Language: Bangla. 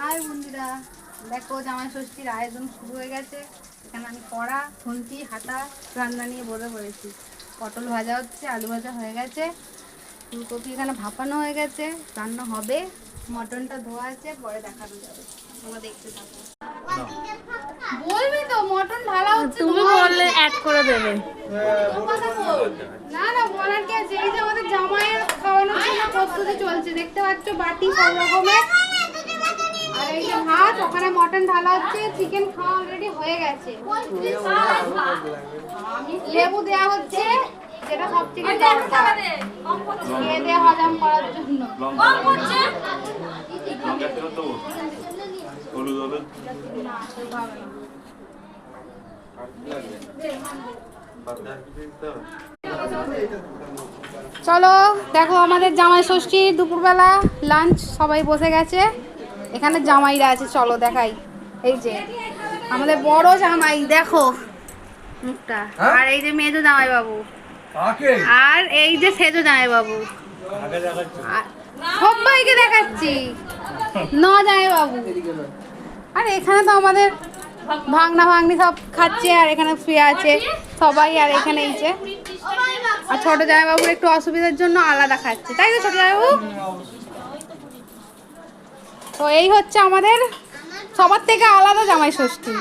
হাই বন্ধুরা দেখো জামাই ষষ্ঠীর আয়োজন শুরু হয়ে গেছে। এখানে আমি কড়া খুন্তি হাতা রান্না নিয়ে বসে পড়েছি। পটল ভাজা হচ্ছে আলু ভাজা হয়ে গেছে। ফুলকপি এখানে ভাপানো হয়ে গেছে। রান্না হবে মটনটা ধোয়া আছে পরে দেখানো যাবে। তোমরা দেখতে থাকো। বলবি তো মটন ঢালা হচ্ছে তুমি বললে অ্যাড করে দেবে। না না বলার কি আছে? এই যে আমাদের জামাইয়ের খাওয়ানোর জন্য প্রস্তুতি চলছে। দেখতে পাচ্ছ বাটি সব রকমের আর এই যে ভাত ওখানে মটন ঢালা হচ্ছে চিকেন খাওয়া অলরেডি হয়ে গেছে। লেবু দেওয়া হচ্ছে যেটা সব থেকে দরকার। খেয়ে দিয়ে হজম করার জন্য। চলো দেখো আমাদের জামাই ষষ্ঠী দুপুরবেলা লাঞ্চ সবাই বসে গেছে। এখানে জামাইরা আছে চলো দেখাই। এই যে আমাদের বড় জামাই দেখো মুখটা। আর এই যে মেজো জামাই বাবু আর এই যে সেজো জামাই বাবু সবাইকে দেখাচ্ছি। ন জামাই বাবু আর এখানে তো আমাদের ভাঙনা ভাঙনি সব খাচ্ছে আর এখানে শুয়ে আছে সবাই আর এখানে এই যে আর ছোট জামাইবাবুর একটু অসুবিধার জন্য আলাদা খাচ্ছে। তাই তো ছোট জামাইবাবু? তো এই হচ্ছে আমাদের সবার থেকে আলাদা জামাই ষষ্ঠী।